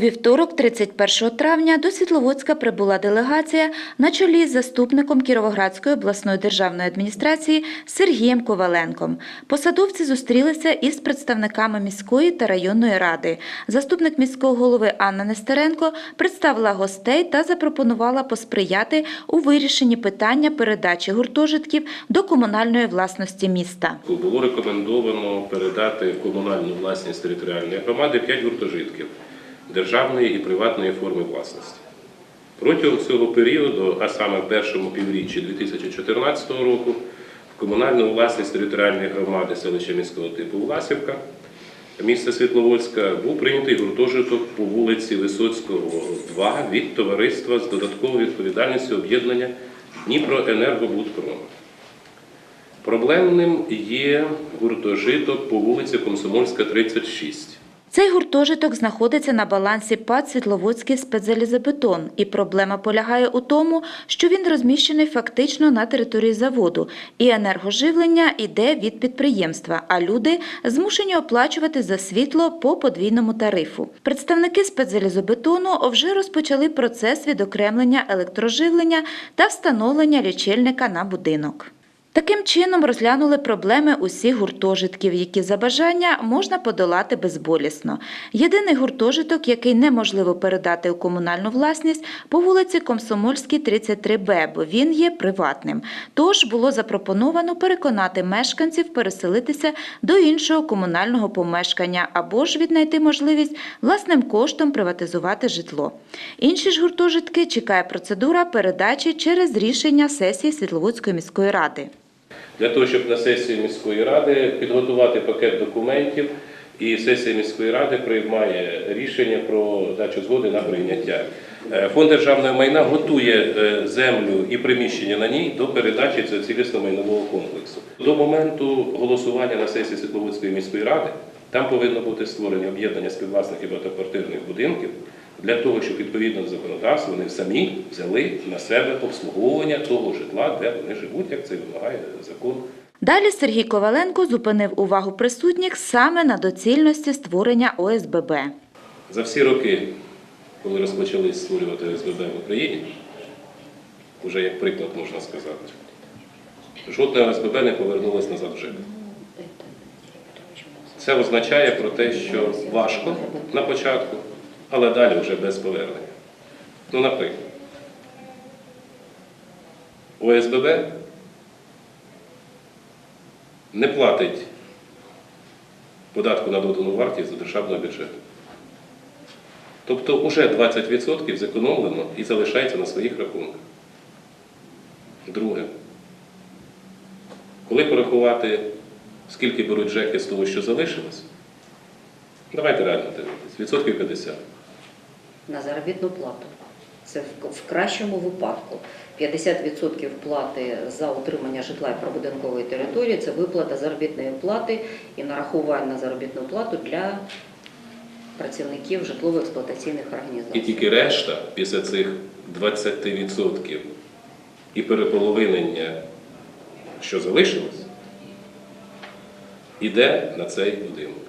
Вівторок, 31 травня, до Світловодська прибула делегація на чолі з заступником Кіровоградської обласної державної адміністрації Сергієм Коваленком. Посадовці зустрілися із представниками міської та районної ради. Заступник міського голови Анна Нестеренко представила гостей та запропонувала посприяти у вирішенні питання передачі гуртожитків до комунальної власності міста. Було рекомендовано передати комунальну власність територіальної громади 5 гуртожитків державної і приватної форми власності. Протягом цього періоду, а саме в першому півріччі 2014 року, в комунальну власність територіальної громади селища міського типу Власівка, міста Світловодська, був прийнятий гуртожиток по вулиці Висоцького, 2 від товариства з додатковою відповідальністю об'єднання Дніпроенергобудпром. Проблемним є гуртожиток по вулиці Комсомольська, 36. Цей гуртожиток знаходиться на балансі ПАД Світловодський спецзалізобетон, і проблема полягає у тому, що він розміщений фактично на території заводу, і енергоживлення йде від підприємства, а люди змушені оплачувати за світло по подвійному тарифу. Представники спецзалізобетону вже розпочали процес відокремлення електроживлення та встановлення лічильника на будинок. Таким чином розглянули проблеми усіх гуртожитків, які за бажання можна подолати безболісно. Єдиний гуртожиток, який неможливо передати у комунальну власність, по вулиці Комсомольській, 33Б, бо він є приватним. Тож було запропоновано переконати мешканців переселитися до іншого комунального помешкання або ж віднайти можливість власним коштом приватизувати житло. Інші ж гуртожитки чекає процедура передачі через рішення сесії Світловодської міської ради. Для того, щоб на сесії міської ради підготувати пакет документів, і сесія міської ради приймає рішення про дачу згоди на прийняття. Е, Фонд державного майна готує е, землю і приміщення на ній до передачі цілісного майнового комплексу. До моменту голосування на сесії Світловодської міської ради там повинно бути створені об'єднання співвласників багатоквартирних будинків для того, щоб відповідно до законодавства вони самі взяли на себе обслуговування того житла, де вони живуть, як це вимагає закон. Далі Сергій Коваленко зупинив увагу присутніх саме на доцільності створення ОСББ. За всі роки, коли розпочали створювати ОСББ в Україні, вже як приклад можна сказати, жодне ОСББ не повернулось назад в ЖЕК. Це означає про те, що важко на початку, але далі вже без повернення. Ну, наприклад, ОСББ не платить податку на додану вартість до державного бюджету. Тобто вже 20% зекономлено і залишається на своїх рахунках. Друге, коли порахувати, скільки беруть ЖЕКи з того, що залишилось, давайте реально дивитися, відсотків 50. На заробітну плату. Це в, кращому випадку. 50% плати за утримання житла і прибудинкової території це виплата заробітної плати і нарахування на заробітну плату для працівників житлово-експлуатаційних організацій. І тільки решта після цих 20% і переполовинення, що залишилось, іде на цей будинок.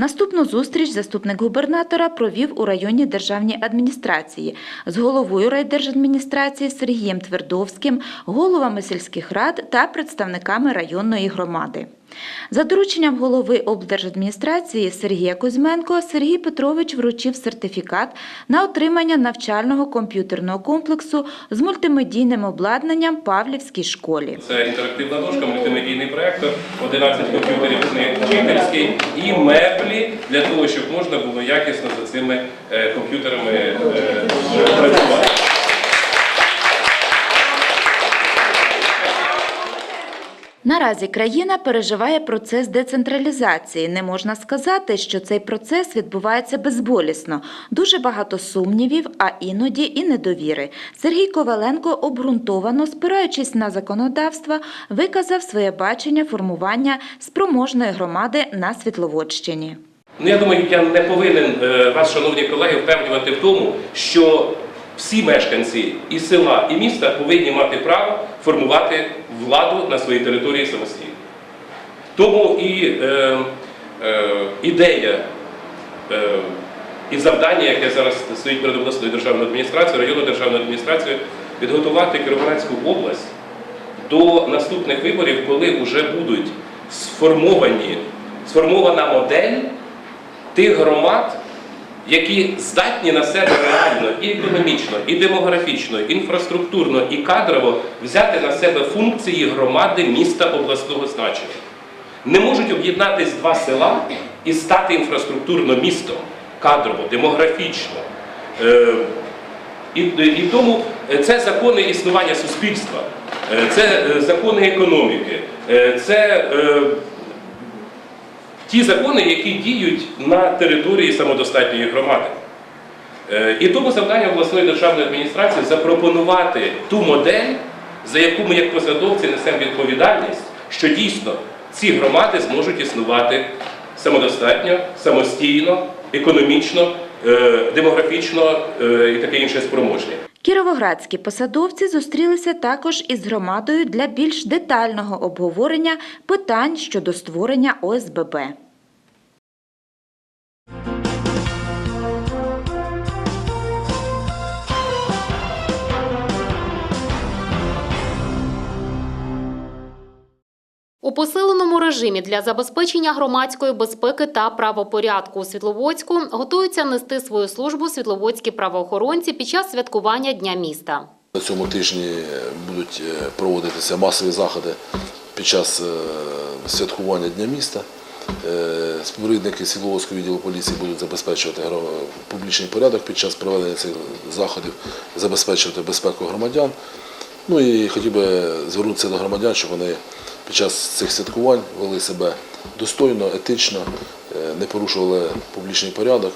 Наступну зустріч заступник губернатора провів у районній державній адміністрації з головою райдержадміністрації Сергієм Твердовським, головами сільських рад та представниками районної громади. За дорученням голови облдержадміністрації Сергія Кузьменко Сергій Петрович вручив сертифікат на отримання навчального комп'ютерного комплексу з мультимедійним обладнанням Павлівській школі. Це інтерактивна дошка, мультимедійний проєктор, 11 комп'ютерів вчительський і меблі для того, щоб можна було якісно за цими е, комп'ютерами е, працювати. Наразі країна переживає процес децентралізації. Не можна сказати, що цей процес відбувається безболісно. Дуже багато сумнівів, а іноді і недовіри. Сергій Коваленко обґрунтовано, спираючись на законодавство, виказав своє бачення формування спроможної громади на Світловодщині. Ну, я думаю, я не повинен е, вас, шановні колеги, впевнювати в тому, що всі мешканці і села, і міста повинні мати право формувати владу на своїй території самостійно. Тому і е, е, ідея е, І завдання, яке зараз стоїть перед обласною державною адміністрацією, районною державною адміністрацією, підготувати Кіровоградську область до наступних виборів, коли вже будуть сформовані, сформована модель тих громад, які здатні на себе реально і економічно, і демографічно, інфраструктурно, і кадрово взяти на себе функції громади міста обласного значення. Не можуть об'єднатись два села і стати інфраструктурно містом, кадрово, демографічно. Е, і, тому е, це закони існування суспільства, е, це закони економіки, це ті закони, які діють на території самодостатньої громади. Е, І тому завдання обласної державної адміністрації запропонувати ту модель, за яку ми як посадовці несемо відповідальність, що дійсно ці громади зможуть існувати самодостатньо, самостійно, економічно, е, демографічно е, і таке інше спроможні. Кіровоградські посадовці зустрілися також із громадою для більш детального обговорення питань щодо створення ОСББ. У посиленому режимі для забезпечення громадської безпеки та правопорядку у Світловодську готуються нести свою службу світловодські правоохоронці під час святкування Дня міста. На цьому тижні будуть е, проводитися масові заходи під час е, святкування Дня міста. Е, Співробітники Світловодського відділу поліції будуть забезпечувати публічний порядок під час проведення цих заходів, забезпечувати безпеку громадян. Ну і хотів би звернутися до громадян, щоб вони під час цих святкувань вели себе достойно, етично, е, не порушували публічний порядок,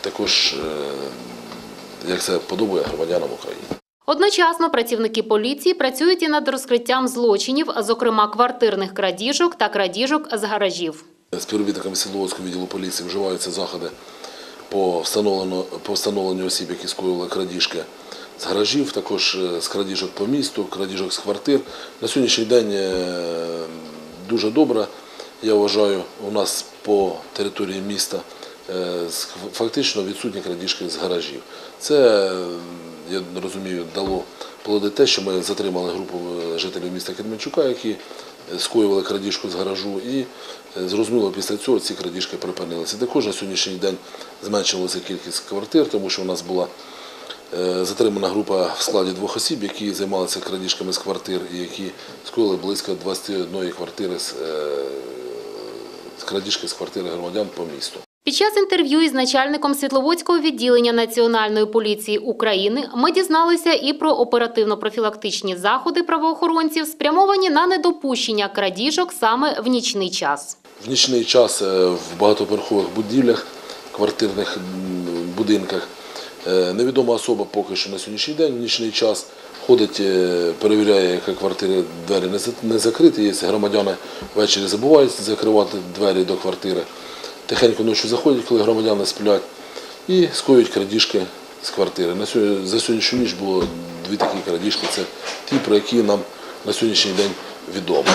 також е, як це подобає громадянам України. Одночасно працівники поліції працюють і над розкриттям злочинів, зокрема квартирних крадіжок та крадіжок з гаражів. Співробітниками Світловодського відділу поліції вживаються заходи по встановленню, по встановленню осіб, які скоїли крадіжки з гаражів, також е, з крадіжок по місту, крадіжок з квартир. На сьогоднішній день е, дуже добре, я вважаю, у нас по території міста е, фактично відсутні крадіжки з гаражів. Це, я розумію, дало плоди те, що ми затримали групу жителів міста Кременчука, які скоювали крадіжку з гаражу, і зрозуміло, після цього ці крадіжки припинилися. Також на сьогоднішній день зменшилася кількість квартир, тому що у нас була затримана група в складі двох осіб, які займалися крадіжками з квартир і які скоїли близько 21 квартири з, е, з крадіжки з квартири громадян по місту. Під час інтерв'ю із начальником Світловодського відділення Національної поліції України ми дізналися і про оперативно-профілактичні заходи правоохоронців, спрямовані на недопущення крадіжок саме в нічний час. В нічний час е, в багатоповерхових будівлях, квартирних будинках е, невідома особа поки що на сьогоднішній день в нічний час ходить, е, перевіряє, яка квартира двері не закриті. Є громадяни ввечері забувають закривати двері до квартири. Тихенько ночі заходять, коли громадяни сплять, і скоюють крадіжки з квартири. За сьогоднішню ніч було дві такі крадіжки. Це ті, про які нам на сьогоднішній день відомо.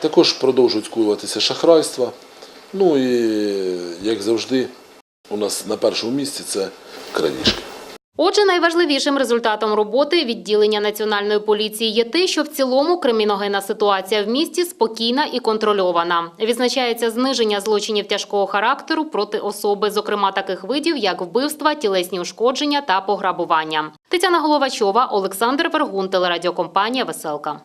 Також продовжують скоюватися шахрайства. Ну і як завжди, у нас на першому місці це крадіжки. Отже, найважливішим результатом роботи відділення національної поліції є те, що в цілому криміногенна ситуація в місті спокійна і контрольована. Відзначається зниження злочинів тяжкого характеру проти особи, зокрема таких видів, як вбивства, тілесні ушкодження та пограбування. Тетяна Головачова, Олександр Вергун, телерадіокомпанія Веселка.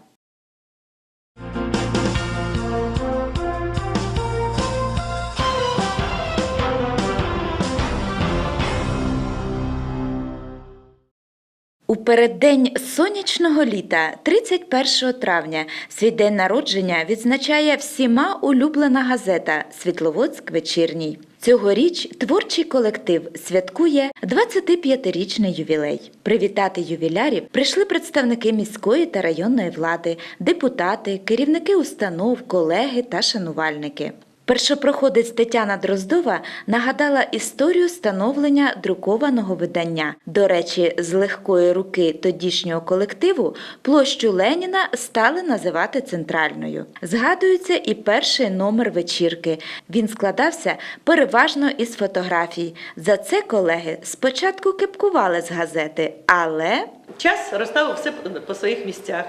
У переддень сонячного літа, 31 травня, свій день народження відзначає всіма улюблена газета Світловодськ вечірній. Цьогоріч творчий колектив святкує 25-річний ювілей. Привітати ювілярів прийшли представники міської та районної влади, депутати, керівники установ, колеги та шанувальники. Першопроходець Тетяна Дроздова нагадала історію становлення друкованого видання. До речі, з легкої руки тодішнього колективу площу Леніна стали називати центральною. Згадується і перший номер вечірки. Він складався переважно із фотографій. За це колеги спочатку кепкували з газети, але Час розставив все по своїх місцях.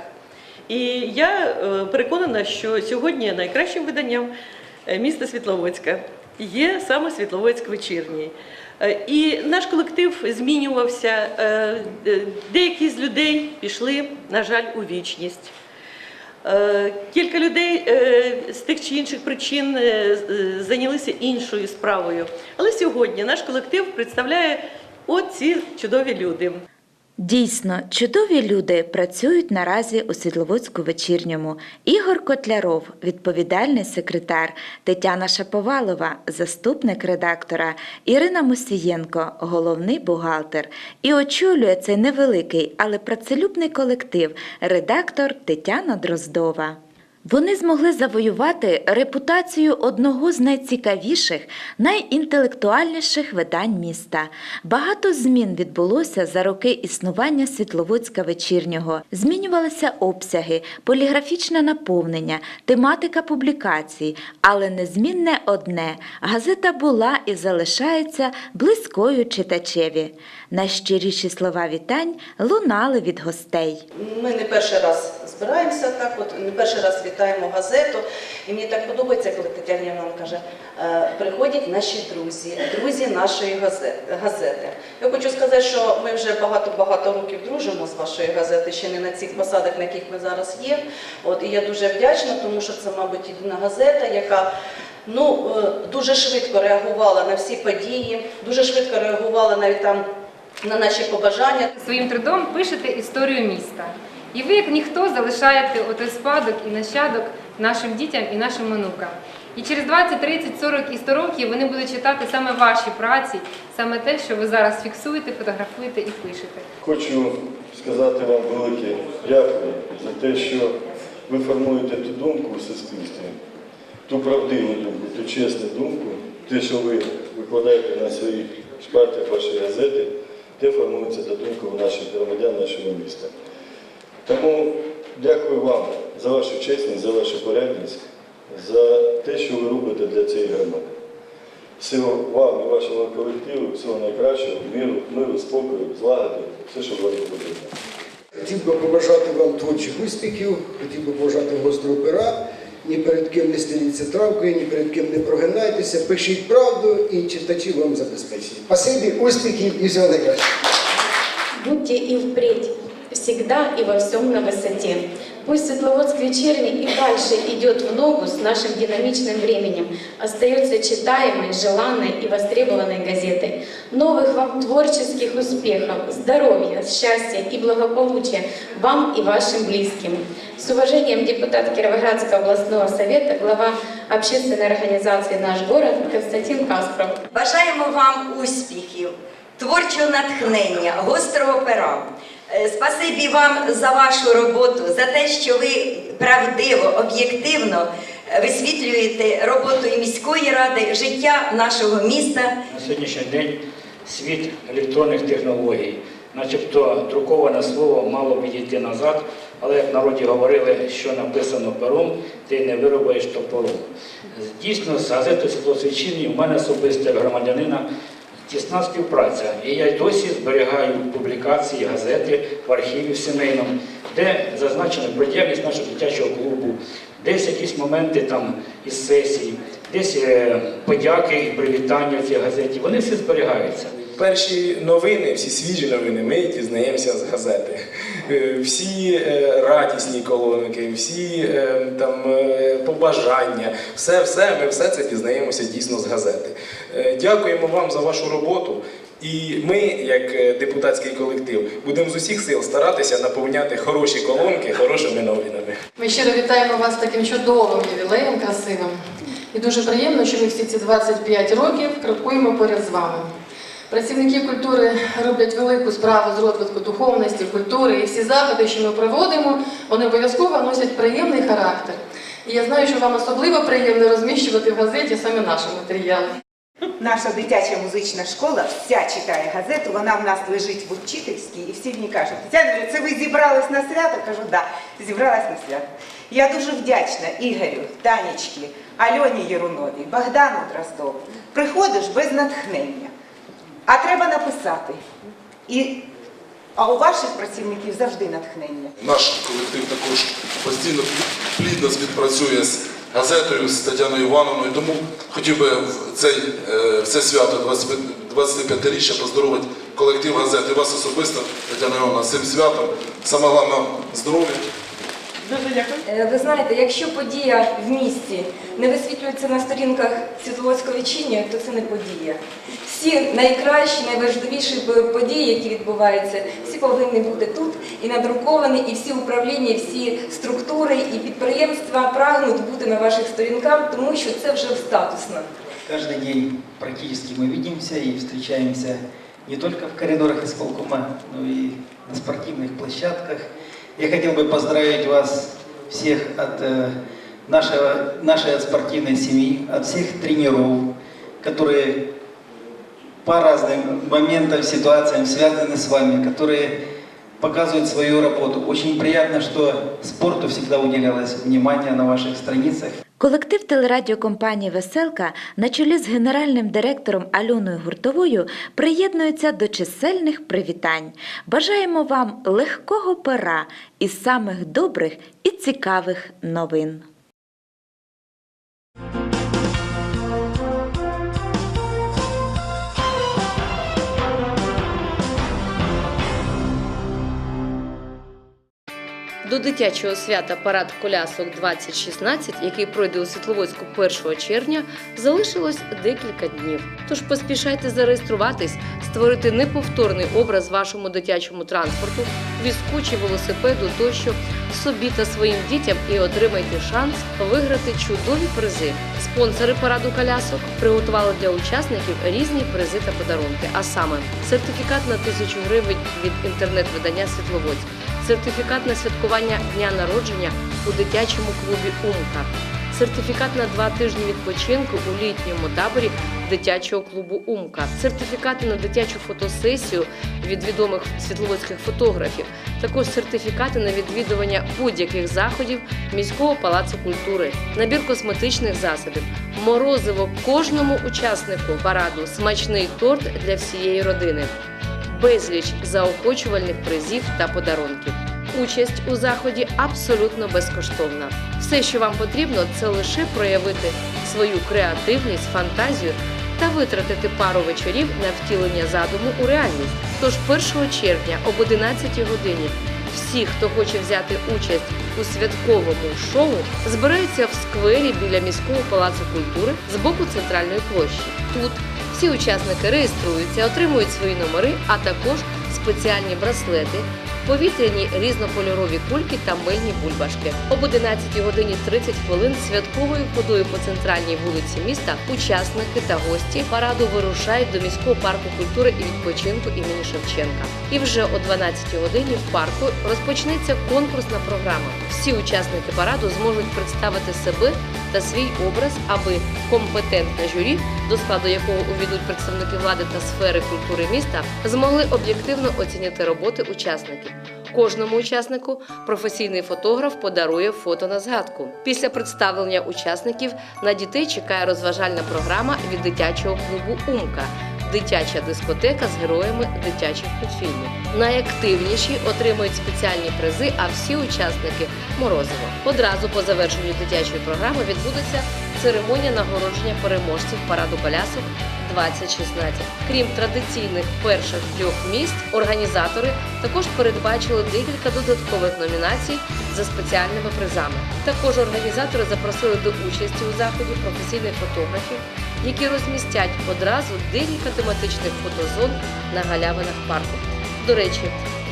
І я е, переконана, що сьогодні найкращим виданням міста Світловодська є саме Світловодськ вечірній. Е, І наш колектив змінювався. Е, е, Деякі з людей пішли, на жаль, у вічність. Е, Кілька людей е, з тих чи інших причин е, е, зайнялися іншою справою. Але сьогодні наш колектив представляє оці чудові люди. Дійсно, чудові люди працюють наразі у Світловодську вечірньому. Ігор Котляров, відповідальний секретар, Тетяна Шаповалова, заступник редактора, Ірина Мусієнко, головний бухгалтер. І очолює цей невеликий, але працелюбний колектив, редактор Тетяна Дроздова. Вони змогли завоювати репутацію одного з найцікавіших, найінтелектуальніших видань міста. Багато змін відбулося за роки існування Світловодська вечірнього. Змінювалися обсяги, поліграфічне наповнення, тематика публікацій, але незмінне одне газета була і залишається близькою читачеві. Найщиріші слова вітань лунали від гостей. Ми не перший раз збираємося так, от не перший раз вітаємо газету. І мені так подобається, коли Тетяна Івановна каже, «Е, приходять наші друзі, друзі нашої газети. Я хочу сказати, що ми вже багато-багато років дружимо з вашої газети, ще не на цих посадах, на яких ми зараз є. От, і я дуже вдячна, тому що це, мабуть, єдина газета, яка ну, е, дуже швидко реагувала на всі події, дуже швидко реагувала навіть там на наші побажання. Своїм трудом пишете історію міста. І ви, як ніхто, залишаєте отой спадок і нащадок нашим дітям і нашим онукам. І через 20, 30, 40 і 100 років вони будуть читати саме ваші праці, саме те, що ви зараз фіксуєте, фотографуєте і пишете. Хочу сказати вам велике дякую за те, що ви формуєте ту думку у суспільстві, ту правдиву думку, ту чесну думку, те, що ви викладаєте на своїх шпартах вашої газети, те формується та думка у наших громадян нашого міста. Тому дякую вам за вашу чесність, за вашу порядність, за те, що ви робите для цієї громади. Всього вам і вашому колективу, всього найкращого, миру, миру, спокою, злагоди, все, що вам потрібно. Хотів би побажати вам творчих успіхів, хотів би побажати гострого пера. Ні перед ким не стеліться травкою, ні перед ким не прогинайтеся, пишіть правду і читачі вам забезпечені. Спасибі, успіхів і всього найкращого. Будьте и впредь всегда и во всем на высоте. Пусть Светловодск вечерний и дальше идет в ногу с нашим динамичным временем, остается читаемой, желанной и востребованной газетой. Новых вам творческих успехов, здоровья, счастья и благополучия вам и вашим близким. С уважением депутат Кировоградского областного совета, глава общественной организации «Наш город» Константин Каспров. Бажаємо вам успіхів, творчого натхнення, гострого пера. Е, Спасибі вам за вашу роботу, за те, що ви правдиво, об'єктивно е, висвітлюєте роботу і міської ради, життя нашого міста. На сьогоднішній день світ електронних технологій, начебто друковане слово мало б йти назад, але як в народі говорили, що написано пером, ти не виробаєш топором. Дійсно, з газетою «Світлосвічіння» у мене особисто громадянина тісна співпраця. І я й досі зберігаю публікації газети в архіві сімейному, де зазначено про діяльність нашого дитячого клубу, десь якісь моменти там із сесії, десь е, подяки і привітання в цій газеті. Вони всі зберігаються. Перші новини, всі свіжі новини, ми дізнаємося з газети. Е, Всі е, радісні колонки, всі е, там побажання, все, все, ми все це дізнаємося дійсно з газети. Дякуємо вам за вашу роботу. І ми, як депутатський колектив, будемо з усіх сил старатися наповняти хороші колонки хорошими новинами. Ми щиро вітаємо вас з таким чудовим ювілеєм, красивим. І дуже приємно, що ми всі ці 25 років крокуємо поряд з вами. Працівники культури роблять велику справу з розвитку духовності, культури, і всі заходи, що ми проводимо, вони обов'язково носять приємний характер. І я знаю, що вам особливо приємно розміщувати в газеті саме наші матеріали. Наша дитяча музична школа вся читає газету, вона в нас лежить в учительській, і всі мені кажуть, Тетяна, це ви зібрались на свято? Кажу, да, зібралась на свято. Я дуже вдячна Ігорю, Танечки, Альоні Єруновій, Богдану Дроздову. Приходиш без натхнення, а треба написати. І, а у ваших працівників завжди натхнення. Наш колектив також постійно плідно співпрацює з газетою, з Тетяною Івановною. Тому хотів би в цей, е, в це свято 25-річчя поздоровити колектив газети. Вас особисто, Тетяна Івановна, з цим святом. Саме головне здоров'я. Дуже дякую. Е, Ви знаєте, якщо подія в місті не висвітлюється на сторінках Світловодського вічення, то це не подія. Всі найкращі, найважливіші п- події, які відбуваються, всі повинні бути тут і надруковані, і всі управління, і всі структури і підприємства прагнуть бути на ваших сторінках, тому що це вже статусно. Каждый день практически мы видимся и встречаемся не только в коридорах исполкома, но и на спортивных площадках. Я хотел бы поздравить вас всех от э, нашего, нашей от спортивной семьи, от всех тренеров, которые по разным моментам, ситуациям связаны с вами, которые показывают свою работу. Очень приятно, что спорту всегда уделялось внимание на ваших страницах. Колектив телерадіокомпанії Веселка на чолі з генеральним директором Альоною Гуртовою приєднується до чисельних привітань. Бажаємо вам легкого пера і самих добрих і цікавих новин. До дитячого свята Парад колясок 2016, який пройде у Світловодську 1 червня, залишилось декілька днів. Тож поспішайте зареєструватись, створити неповторний образ вашому дитячому транспорту, візку чи велосипеду тощо собі та своїм дітям і отримайте шанс виграти чудові призи. Спонсори параду колясок приготували для учасників різні призи та подарунки, а саме сертифікат на тисячу гривень від інтернет-видання Світловодськ сертифікат на святкування дня народження у дитячому клубі Умка, сертифікат на два тижні відпочинку у літньому таборі дитячого клубу Умка, сертифікати на дитячу фотосесію від відомих світловодських фотографів, також сертифікати на відвідування будь-яких заходів міського палацу культури, набір косметичних засобів, морозиво кожному учаснику параду, смачний торт для всієї родини безліч заохочувальних призів та подарунків. Участь у заході абсолютно безкоштовна. Все, що вам потрібно, це лише проявити свою креативність, фантазію та витратити пару вечорів на втілення задуму у реальність. Тож 1 червня об 11 годині всі, хто хоче взяти участь у святковому шоу, збираються в сквері біля міського палацу культури з боку центральної площі. Тут всі учасники реєструються, отримують свої номери, а також спеціальні браслети, повітряні різнокольорові кульки та мильні бульбашки. Об 11 годині 30 хвилин святковою ходою по центральній вулиці міста учасники та гості параду вирушають до міського парку культури і відпочинку імені Шевченка. І вже о 12 годині в парку розпочнеться конкурсна програма. Всі учасники параду зможуть представити себе та свій образ, аби компетентне журі, до складу якого увійдуть представники влади та сфери культури міста, змогли об'єктивно оцінити роботи учасників. Кожному учаснику професійний фотограф подарує фото на згадку. Після представлення учасників на дітей чекає розважальна програма від дитячого клубу Умка. Дитяча дискотека з героями дитячих мультфільмів. Найактивніші отримують спеціальні призи, а всі учасники морозиво. Одразу по завершенню дитячої програми відбудеться церемонія нагородження переможців параду колясок 2016. Крім традиційних перших трьох місць, організатори також передбачили декілька додаткових номінацій за спеціальними призами. Також організатори запросили до участі у заході професійних фотографів, які розмістять одразу декілька тематичних фотозон на галявинах парку. До речі,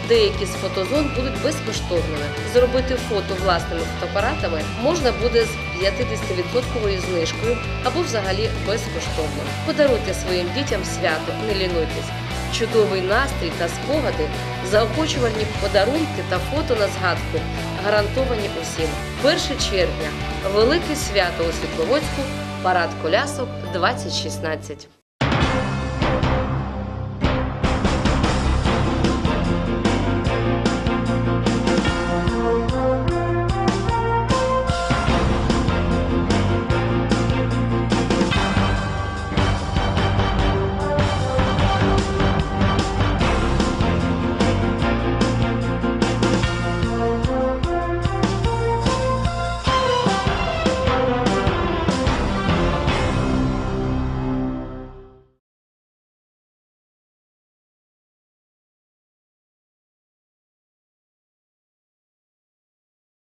деякі з фотозон будуть безкоштовними. Зробити фото власними фотоапаратами можна буде з 50% знижкою або взагалі безкоштовно. Подаруйте своїм дітям свято, не лінуйтесь. чудовий настрій та спогади, заохочувальні подарунки та фото на згадку гарантовані усім. 1 червня велике свято у Світловодську, парад колясок 2016.